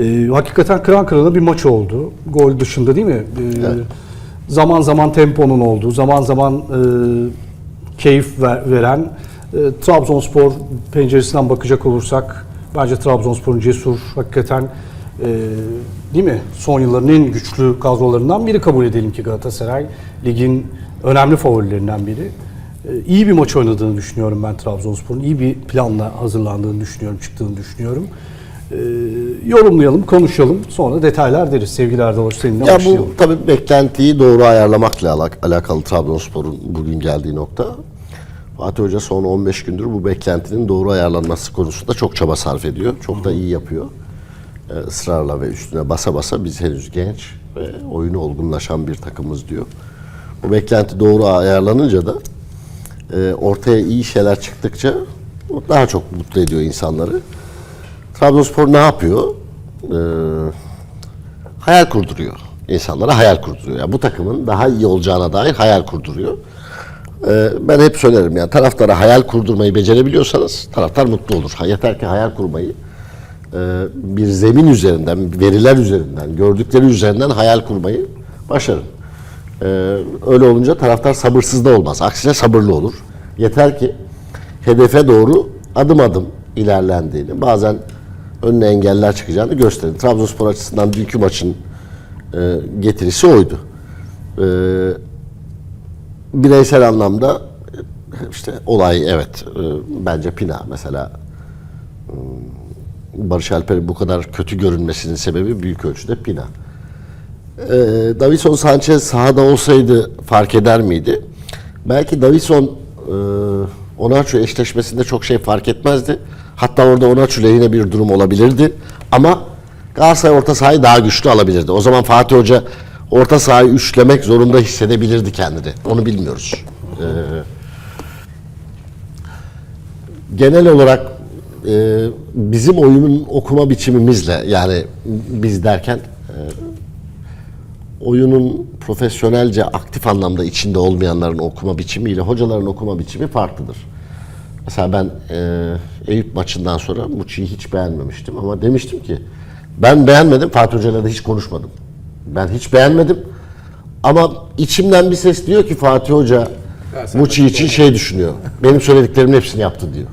Ee, hakikaten kıran kırana bir maç oldu. Gol dışında değil mi? Ee, Zaman zaman temponun olduğu, zaman zaman e, keyif ver- veren e, Trabzonspor penceresinden bakacak olursak bence Trabzonspor'un cesur hakikaten e, değil mi? Son yılların en güçlü kadrolarından biri kabul edelim ki Galatasaray ligin önemli favorilerinden biri. E, iyi bir maç oynadığını düşünüyorum ben Trabzonspor'un. İyi bir planla hazırlandığını düşünüyorum, çıktığını düşünüyorum. E, yorumlayalım, konuşalım. Sonra detaylar deriz. Sevgili Erdal Hoca, seninle Ya başlayalım. bu tabii beklentiyi doğru ayarlamakla alak- alakalı Trabzonspor'un bugün geldiği nokta. Fatih Hoca son 15 gündür bu beklentinin doğru ayarlanması konusunda çok çaba sarf ediyor. Çok da iyi yapıyor. Ee, ısrarla ve üstüne basa basa biz henüz genç ve oyunu olgunlaşan bir takımız diyor. Bu beklenti doğru ayarlanınca da e, ortaya iyi şeyler çıktıkça daha çok mutlu ediyor insanları. Trabzonspor ne yapıyor? Ee, hayal kurduruyor. İnsanlara hayal kurduruyor. Yani bu takımın daha iyi olacağına dair hayal kurduruyor. Ee, ben hep söylerim yani taraftara hayal kurdurmayı becerebiliyorsanız taraftar mutlu olur. Yeter ki hayal kurmayı e, bir zemin üzerinden, veriler üzerinden, gördükleri üzerinden hayal kurmayı başarın. Ee, öyle olunca taraftar sabırsız da olmaz. Aksine sabırlı olur. Yeter ki hedefe doğru adım adım ilerlendiğini, bazen önüne engeller çıkacağını gösterin. Trabzonspor açısından dünkü maçın e, getirisi oydu. E, bireysel anlamda e, işte olay evet e, bence Pina mesela e, Barış Alper'in bu kadar kötü görünmesinin sebebi büyük ölçüde Pina. E, Davison Sanchez sahada olsaydı fark eder miydi? Belki Davison e, Onaçu eşleşmesinde çok şey fark etmezdi. Hatta orada Onaçu lehine bir durum olabilirdi. Ama Galatasaray orta sahayı daha güçlü alabilirdi. O zaman Fatih Hoca orta sahayı üçlemek zorunda hissedebilirdi kendini. Onu bilmiyoruz. E, genel olarak e, bizim oyunun okuma biçimimizle yani biz derken e, oyunun profesyonelce aktif anlamda içinde olmayanların okuma biçimiyle hocaların okuma biçimi farklıdır. Mesela ben e, Eyüp maçından sonra Muçi'yi hiç beğenmemiştim ama demiştim ki ben beğenmedim Fatih Hoca'yla da hiç konuşmadım. Ben hiç beğenmedim ama içimden bir ses diyor ki Fatih Hoca Muçi için şey düşünüyor. Benim söylediklerimin hepsini yaptı diyor.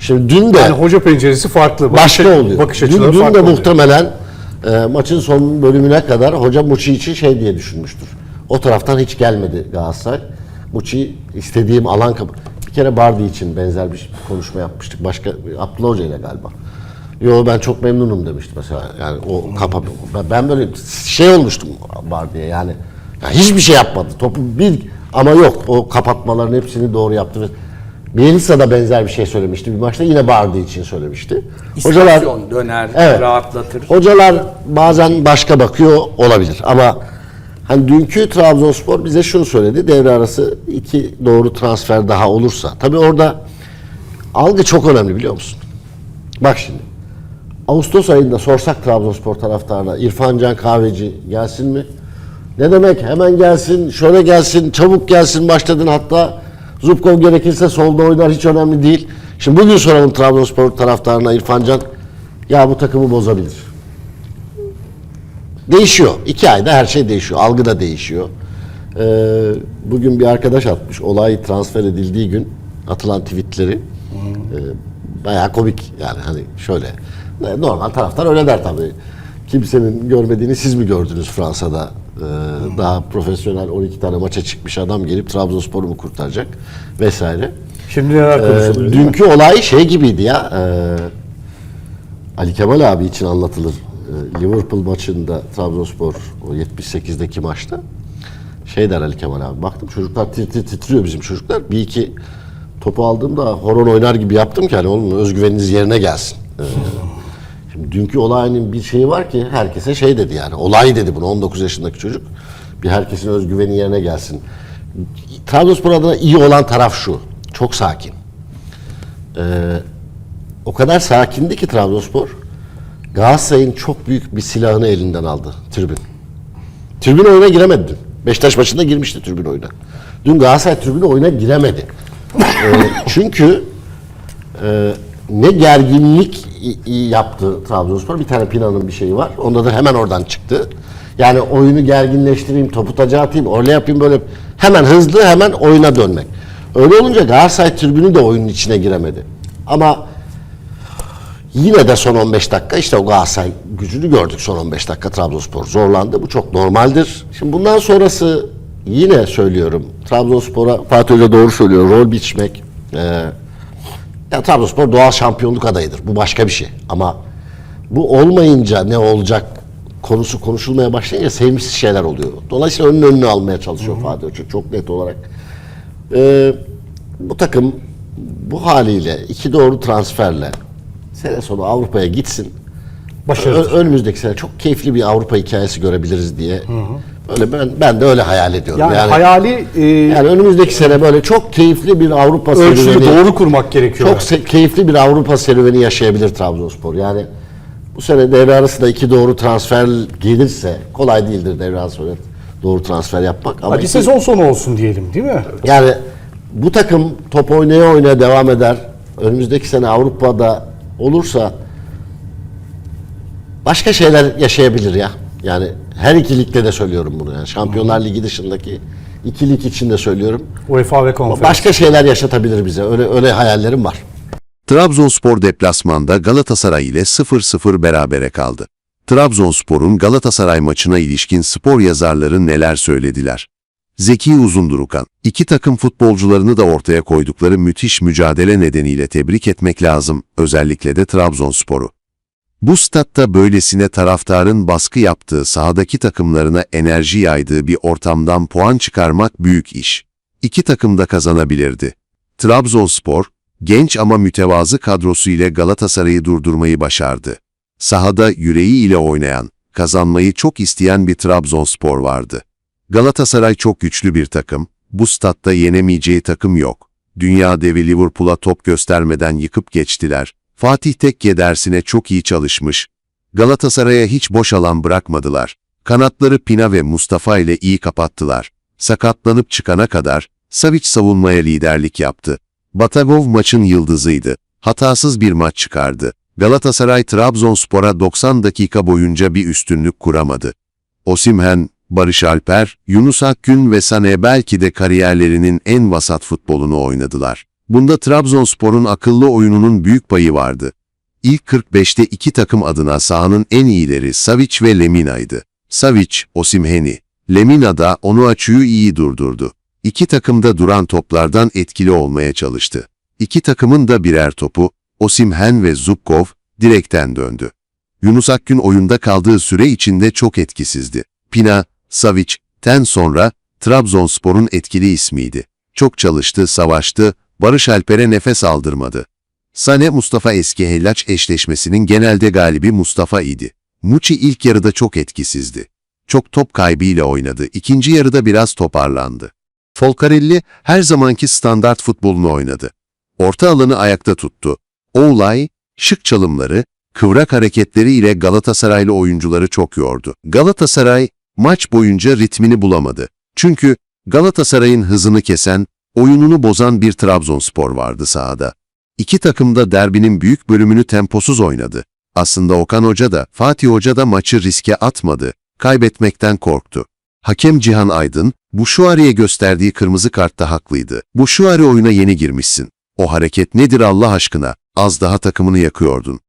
Şimdi dün de Yani hoca penceresi farklı. Bakış, başka oluyor. Bakış dün, dün farklı. de oluyor. muhtemelen e, maçın son bölümüne kadar hoca Muçi için şey diye düşünmüştür. O taraftan hiç gelmedi Galatasaray. Muçi istediğim alan kapı. Bir kere Bardi için benzer bir konuşma yapmıştık. Başka Abdullah Hoca ile galiba. Yo ben çok memnunum demişti mesela. Yani o kapa ben- böyle şey olmuştum Bardi'ye yani. ya hiçbir şey yapmadı. Topu bir ama yok. O kapatmaların hepsini doğru yaptı. Bielitsa da benzer bir şey söylemişti. Bir maçta yine Bardi için söylemişti. İstasyon döner, Evet. rahatlatır. Hocalar bazen başka bakıyor olabilir ama hani dünkü Trabzonspor bize şunu söyledi. Devre arası iki doğru transfer daha olursa. Tabii orada algı çok önemli biliyor musun? Bak şimdi. Ağustos ayında sorsak Trabzonspor taraftarına İrfan Can Kahveci gelsin mi? Ne demek hemen gelsin, şöyle gelsin, çabuk gelsin başladın hatta Zubkov gerekirse solda oynar hiç önemli değil. Şimdi bugün soralım Trabzonspor taraftarına İrfan Can ya bu takımı bozabilir. Değişiyor. İki ayda her şey değişiyor. Algı da değişiyor. Ee, bugün bir arkadaş atmış. Olay transfer edildiği gün atılan tweetleri. Ee, bayağı komik yani hani şöyle. e, Normal taraftar öyle der tabii. Kimsenin görmediğini siz mi gördünüz Fransa'da? Ee, daha profesyonel 12 tane maça çıkmış adam gelip Trabzonspor'u mu kurtaracak vesaire. Şimdi neler Ee, konuşuluyor? mi? dünkü olay şey gibiydi ya. e, Ali Kemal abi için anlatılır. E, Liverpool maçında Trabzonspor o 78'deki maçta şey der Ali Kemal abi. Baktım çocuklar tir titriyor bizim çocuklar. Bir iki topu aldığımda horon oynar gibi yaptım ki hani oğlum özgüveniniz yerine gelsin. E, şimdi dünkü olayın bir şeyi var ki herkese şey dedi yani. Olay dedi bunu 19 yaşındaki çocuk. Bir herkesin özgüveni yerine gelsin. Trabzonspor adına iyi olan taraf şu. Çok sakin. Ee, o kadar sakindi ki Trabzonspor Galatasaray'ın çok büyük bir silahını elinden aldı tribün. Tribün oyuna giremedi dün. Beşiktaş maçında girmişti tribün oyuna. Dün Galatasaray tribünü oyuna giremedi. Ee, çünkü e, ne gerginlik yaptı Trabzonspor. Bir tane Pina'nın bir şeyi var. Onda da hemen oradan çıktı. Yani oyunu gerginleştireyim, topu taca atayım, öyle yapayım böyle. Hemen hızlı hemen oyuna dönmek. Öyle olunca Galatasaray tribünü de oyunun içine giremedi. Ama yine de son 15 dakika işte o Galatasaray gücünü gördük son 15 dakika Trabzonspor zorlandı. Bu çok normaldir. Şimdi bundan sonrası yine söylüyorum Trabzonspor'a Fatih Hoca doğru söylüyor rol biçmek. Ee, ya Trabzonspor doğal şampiyonluk adayıdır. Bu başka bir şey. Ama bu olmayınca ne olacak konusu konuşulmaya başlayınca sevimsiz şeyler oluyor. Dolayısıyla önünü önünü almaya çalışıyor Fatih Hoca çok net olarak. Ee, bu takım bu haliyle iki doğru transferle sene sonu Avrupa'ya gitsin. Başarılı. Önümüzdeki sene çok keyifli bir Avrupa hikayesi görebiliriz diye. Böyle ben ben de öyle hayal ediyorum. Yani, Yani, hayali e, yani önümüzdeki sene böyle çok keyifli bir Avrupa serüveni. doğru kurmak gerekiyor. Çok se- keyifli bir Avrupa serüveni yaşayabilir Trabzonspor. Yani bu sene devre arasında iki doğru transfer gelirse kolay değildir devre arasında doğru transfer yapmak. Ama Hadi iki- sezon sonu olsun diyelim değil mi? yani bu takım top oynaya oynaya devam eder. Önümüzdeki sene Avrupa'da olursa başka şeyler yaşayabilir ya. Yani her iki ligde de söylüyorum bunu. Yani Şampiyonlar Ligi dışındaki iki lig için de söylüyorum. UEFA ve konferans. Başka şeyler yaşatabilir bize. Öyle öyle hayallerim var. Trabzonspor deplasmanda Galatasaray ile 0-0 berabere kaldı. Trabzonspor'un Galatasaray maçına ilişkin spor yazarları neler söylediler? Zeki Uzundurukan, iki takım futbolcularını da ortaya koydukları müthiş mücadele nedeniyle tebrik etmek lazım, özellikle de Trabzonspor'u. Bu statta böylesine taraftarın baskı yaptığı sahadaki takımlarına enerji yaydığı bir ortamdan puan çıkarmak büyük iş. İki takım da kazanabilirdi. Trabzonspor, genç ama mütevazı kadrosu ile Galatasaray'ı durdurmayı başardı. Sahada yüreği ile oynayan, kazanmayı çok isteyen bir Trabzonspor vardı. Galatasaray çok güçlü bir takım, bu statta yenemeyeceği takım yok. Dünya devi Liverpool'a top göstermeden yıkıp geçtiler. Fatih Tekke dersine çok iyi çalışmış. Galatasaray'a hiç boş alan bırakmadılar. Kanatları Pina ve Mustafa ile iyi kapattılar. Sakatlanıp çıkana kadar Savic savunmaya liderlik yaptı. Batagov maçın yıldızıydı. Hatasız bir maç çıkardı. Galatasaray Trabzonspor'a 90 dakika boyunca bir üstünlük kuramadı. Osimhen, Barış Alper, Yunus Akgün ve Sané belki de kariyerlerinin en vasat futbolunu oynadılar. Bunda Trabzonspor'un akıllı oyununun büyük payı vardı. İlk 45'te iki takım adına sahanın en iyileri Savic ve Lemina'ydı. Savic, Osimhen'i, Lemina da onu açıyı iyi durdurdu. İki takım da duran toplardan etkili olmaya çalıştı. İki takımın da birer topu, Osimhen ve Zubkov, direkten döndü. Yunus Akgün oyunda kaldığı süre içinde çok etkisizdi. Pina, Savic, ten sonra Trabzonspor'un etkili ismiydi. Çok çalıştı, savaştı, Barış Alper'e nefes aldırmadı. Sane Mustafa Eski Hellaç eşleşmesinin genelde galibi Mustafa idi. Muçi ilk yarıda çok etkisizdi. Çok top kaybıyla oynadı, ikinci yarıda biraz toparlandı. Folcarelli her zamanki standart futbolunu oynadı. Orta alanı ayakta tuttu. Oğlay, şık çalımları, kıvrak hareketleri ile Galatasaraylı oyuncuları çok yordu. Galatasaray maç boyunca ritmini bulamadı. Çünkü Galatasaray'ın hızını kesen, oyununu bozan bir Trabzonspor vardı sahada. İki takım da derbinin büyük bölümünü temposuz oynadı. Aslında Okan Hoca da, Fatih Hoca da maçı riske atmadı, kaybetmekten korktu. Hakem Cihan Aydın, Buşuari'ye gösterdiği kırmızı kartta haklıydı. Buşuari oyuna yeni girmişsin. O hareket nedir Allah aşkına? Az daha takımını yakıyordun.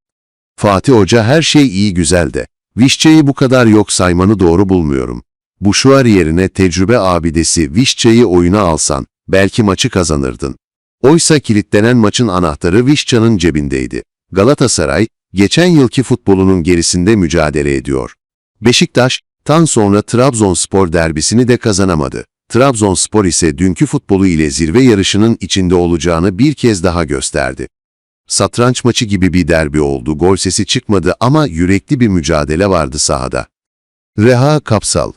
Fatih Hoca her şey iyi güzel de. Vişçe'yi bu kadar yok saymanı doğru bulmuyorum. Buşuari yerine tecrübe abidesi Vişçe'yi oyuna alsan, belki maçı kazanırdın. Oysa kilitlenen maçın anahtarı Vişça'nın cebindeydi. Galatasaray, geçen yılki futbolunun gerisinde mücadele ediyor. Beşiktaş, tan sonra Trabzonspor derbisini de kazanamadı. Trabzonspor ise dünkü futbolu ile zirve yarışının içinde olacağını bir kez daha gösterdi. Satranç maçı gibi bir derbi oldu, gol sesi çıkmadı ama yürekli bir mücadele vardı sahada. Reha Kapsal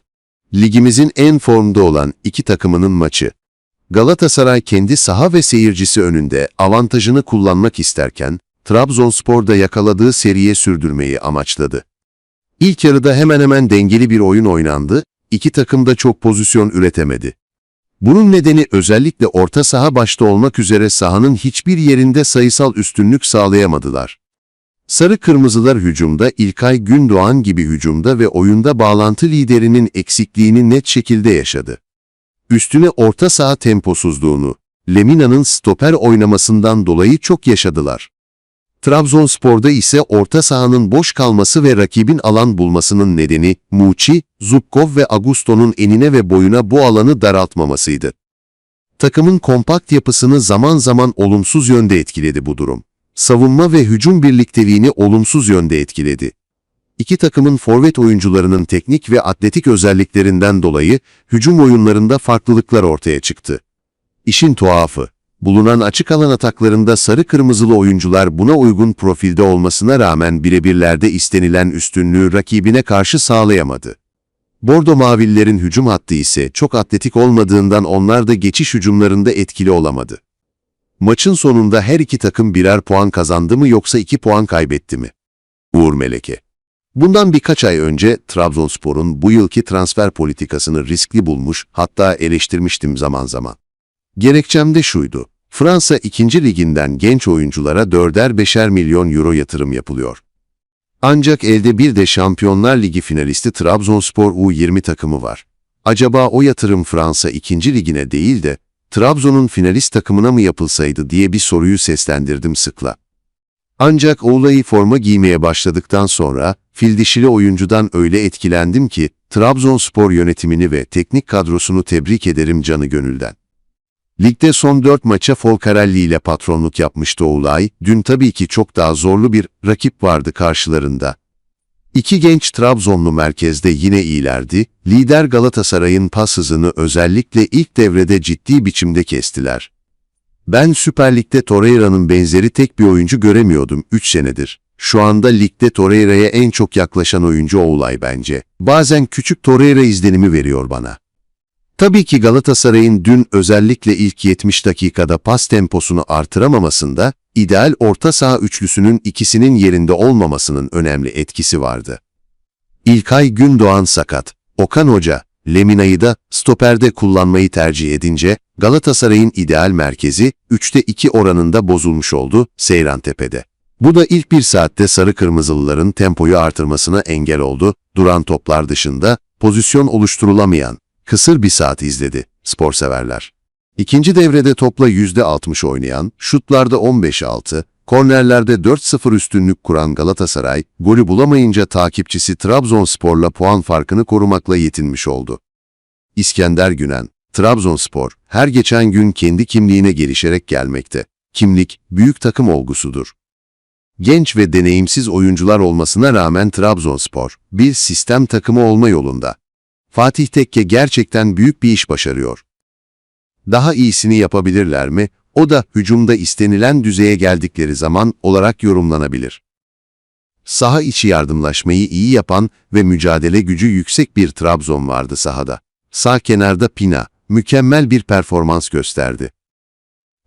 Ligimizin en formda olan iki takımının maçı. Galatasaray kendi saha ve seyircisi önünde avantajını kullanmak isterken, Trabzonspor'da yakaladığı seriye sürdürmeyi amaçladı. İlk yarıda hemen hemen dengeli bir oyun oynandı, iki takım da çok pozisyon üretemedi. Bunun nedeni özellikle orta saha başta olmak üzere sahanın hiçbir yerinde sayısal üstünlük sağlayamadılar. Sarı Kırmızılar hücumda İlkay Gündoğan gibi hücumda ve oyunda bağlantı liderinin eksikliğini net şekilde yaşadı. Üstüne orta saha temposuzluğunu, Lemina'nın stoper oynamasından dolayı çok yaşadılar. Trabzonspor'da ise orta sahanın boş kalması ve rakibin alan bulmasının nedeni Muçi, Zubkov ve Augusto'nun enine ve boyuna bu alanı daraltmamasıydı. Takımın kompakt yapısını zaman zaman olumsuz yönde etkiledi bu durum. Savunma ve hücum birlikteliğini olumsuz yönde etkiledi. İki takımın forvet oyuncularının teknik ve atletik özelliklerinden dolayı hücum oyunlarında farklılıklar ortaya çıktı. İşin tuhafı, bulunan açık alan ataklarında sarı kırmızılı oyuncular buna uygun profilde olmasına rağmen birebirlerde istenilen üstünlüğü rakibine karşı sağlayamadı. Bordo Mavililerin hücum hattı ise çok atletik olmadığından onlar da geçiş hücumlarında etkili olamadı. Maçın sonunda her iki takım birer puan kazandı mı yoksa iki puan kaybetti mi? Uğur Meleke Bundan birkaç ay önce Trabzonspor'un bu yılki transfer politikasını riskli bulmuş, hatta eleştirmiştim zaman zaman. Gerekçem de şuydu. Fransa 2. liginden genç oyunculara 4'er 5'er milyon euro yatırım yapılıyor. Ancak elde bir de Şampiyonlar Ligi finalisti Trabzonspor U20 takımı var. Acaba o yatırım Fransa 2. ligine değil de Trabzon'un finalist takımına mı yapılsaydı diye bir soruyu seslendirdim sıkla. Ancak Oğlay'ı forma giymeye başladıktan sonra fil dişili oyuncudan öyle etkilendim ki Trabzonspor yönetimini ve teknik kadrosunu tebrik ederim canı gönülden. Ligde son 4 maça Folcarelli ile patronluk yapmıştı Oğlay, dün tabii ki çok daha zorlu bir rakip vardı karşılarında. İki genç Trabzonlu merkezde yine iyilerdi, lider Galatasaray'ın pas hızını özellikle ilk devrede ciddi biçimde kestiler. Ben Süper Lig'de Torreira'nın benzeri tek bir oyuncu göremiyordum 3 senedir. Şu anda ligde Torreira'ya en çok yaklaşan oyuncu Oğlay bence. Bazen küçük Torreira izlenimi veriyor bana. Tabii ki Galatasaray'ın dün özellikle ilk 70 dakikada pas temposunu artıramamasında, ideal orta saha üçlüsünün ikisinin yerinde olmamasının önemli etkisi vardı. İlkay Gündoğan sakat, Okan Hoca, Lemina'yı da stoperde kullanmayı tercih edince Galatasaray'ın ideal merkezi 3'te 2 oranında bozulmuş oldu Seyrantepe'de. Bu da ilk bir saatte sarı kırmızılıların tempoyu artırmasına engel oldu, duran toplar dışında pozisyon oluşturulamayan, kısır bir saat izledi spor severler. İkinci devrede topla %60 oynayan, şutlarda 15-6, kornerlerde 4-0 üstünlük kuran Galatasaray, golü bulamayınca takipçisi Trabzonspor'la puan farkını korumakla yetinmiş oldu. İskender Günen, Trabzonspor, her geçen gün kendi kimliğine gelişerek gelmekte. Kimlik, büyük takım olgusudur. Genç ve deneyimsiz oyuncular olmasına rağmen Trabzonspor, bir sistem takımı olma yolunda. Fatih Tekke gerçekten büyük bir iş başarıyor. Daha iyisini yapabilirler mi? O da hücumda istenilen düzeye geldikleri zaman olarak yorumlanabilir. Saha içi yardımlaşmayı iyi yapan ve mücadele gücü yüksek bir Trabzon vardı sahada. Sağ kenarda Pina, mükemmel bir performans gösterdi.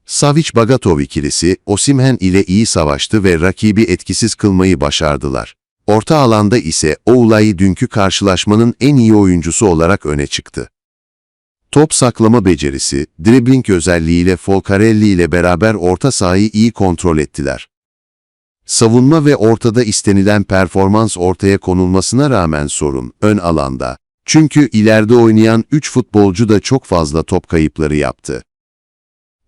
Savic-Bagatov ikilisi Osimhen ile iyi savaştı ve rakibi etkisiz kılmayı başardılar. Orta alanda ise Oğlay dünkü karşılaşmanın en iyi oyuncusu olarak öne çıktı. Top saklama becerisi, dribbling özelliğiyle Folcarelli ile beraber orta sahayı iyi kontrol ettiler. Savunma ve ortada istenilen performans ortaya konulmasına rağmen sorun ön alanda. Çünkü ileride oynayan 3 futbolcu da çok fazla top kayıpları yaptı.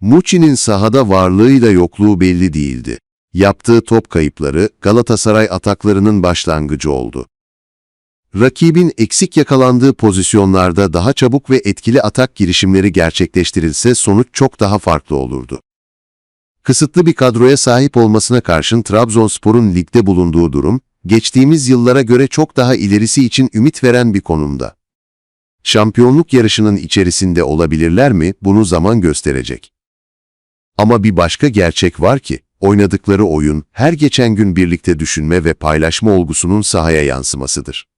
Muçi'nin sahada varlığıyla yokluğu belli değildi. Yaptığı top kayıpları Galatasaray ataklarının başlangıcı oldu. Rakibin eksik yakalandığı pozisyonlarda daha çabuk ve etkili atak girişimleri gerçekleştirilse sonuç çok daha farklı olurdu. Kısıtlı bir kadroya sahip olmasına karşın Trabzonspor'un ligde bulunduğu durum, geçtiğimiz yıllara göre çok daha ilerisi için ümit veren bir konumda. Şampiyonluk yarışının içerisinde olabilirler mi bunu zaman gösterecek. Ama bir başka gerçek var ki, oynadıkları oyun her geçen gün birlikte düşünme ve paylaşma olgusunun sahaya yansımasıdır.